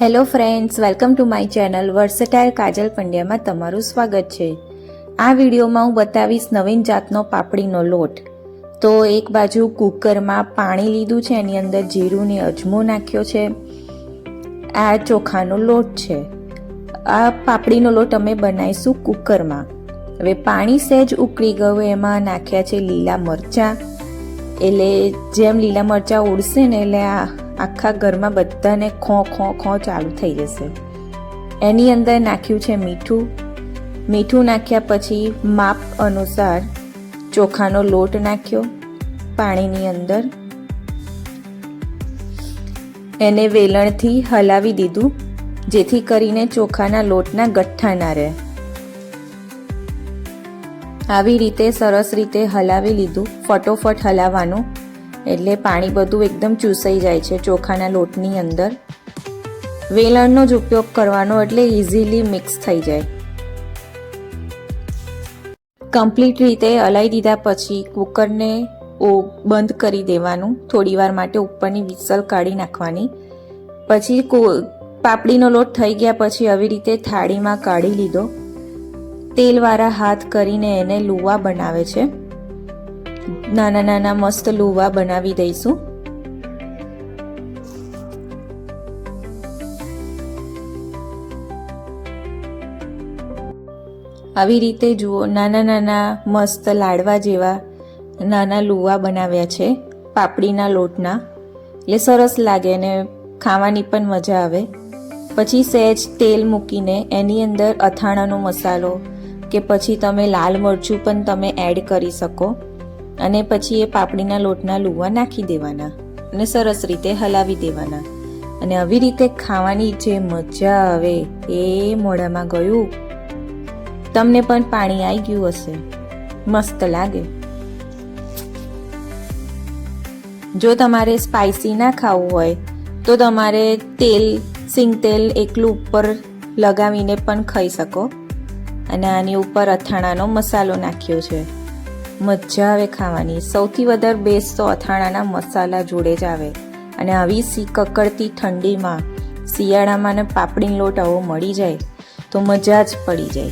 Hello friends, welcome to my channel versatile Kajal પંડ્યામાં તમારું સ્વાગત છે. આ વિડીયોમાં હું બતાવીશ નવીન જાતનો પાપડીનો લોટ. તો એક બાજુ કુકરમાં પાણી લીધું છે, એની અંદર જીરું ને અજમો નાખ્યો છે. આ ચોખાનો લોટ છે. આ પાપડીનો લોટ અમે બનાવીશું કુકરમાં. હવે પાણી સહેજ ઉકળી ગયું, એમાં નાખ્યા છે લીલા મરચાં. એટલે જેમ લીલા મરચાં ઉડશે ને, એટલે આ આખા ઘરમાં બધાને ખો ખો ખો ચાલુ થઈ જશે. એની અંદર નાખ્યું છે મીઠું. મીઠું નાખ્યા પછી માપ અનુસાર ચોખાનો લોટ નાખ્યો પાણીની અંદર. એને વેલણથી હલાવી દીધું, જેથી કરીને ચોખાના લોટના ગઠ્ઠા ના રહે. આવી રીતે સરસ રીતે હલાવી લીધું, ફટોફટ હલાવવાનું. એટલે પાણી બધું એકદમ ચૂસાઈ જાય છે ચોખાના લોટની અંદર. વેલણનો જ ઉપયોગ કરવાનો એટલે ઇઝીલી મિક્સ થઈ જાય. કમ્પ્લીટ રીતે હલાવી દીધા પછી કુકરને બંધ કરી દેવાનું. થોડી વાર માટે ઉપરની વિસલ કાઢી નાખવાની. પછી પાપડીનો લોટ થઈ ગયા પછી આવી રીતે થાળીમાં કાઢી લીધો. તેલવાળા હાથ કરીને એને લુવા બનાવે છે. નાના નાના મસ્ત લુવા બનાવી દઈશું. આવી રીતે જુઓ નાના નાના મસ્ત લાડવા જેવા નાના લુવા બનાવ્યા છે, પાપડીના લોટના. એટલે સરસ લાગે અને ખાવાની પણ મજા આવે. પછી સહેજ તેલ મૂકીને એની અંદર અથાણાનો મસાલો કે પછી તમે લાલ મરચું પણ તમે એડ કરી શકો. અને પછી એ પાપડીના લોટના લુવા નાખી દેવાના અને સરસ રીતે હલાવી દેવાના. અને આવી રીતે ખાવાની જે મજા આવે એ મોઢામાં ગયું, તમને પણ પાણી આવી ગયું હશે. મસ્ત લાગે. જો તમારે સ્પાઇસી ના ખાવું હોય, તો તમારે તેલ, સિંગ તેલ એકલું ઉપર લગાવીને પણ ખાઈ શકો. અને આની ઉપર અથાણાનો મસાલો નાખ્યો છે. મજા આવે ખાવાની. સૌથી વધારે બેસ્ટ તો અથાણાના મસાલા જોડે જ આવે. અને આવી સી કકડતી ઠંડીમાં શિયાળામાં ને પાપડીનો લોટ આવો મળી જાય, તો મજા જ પડી જાય.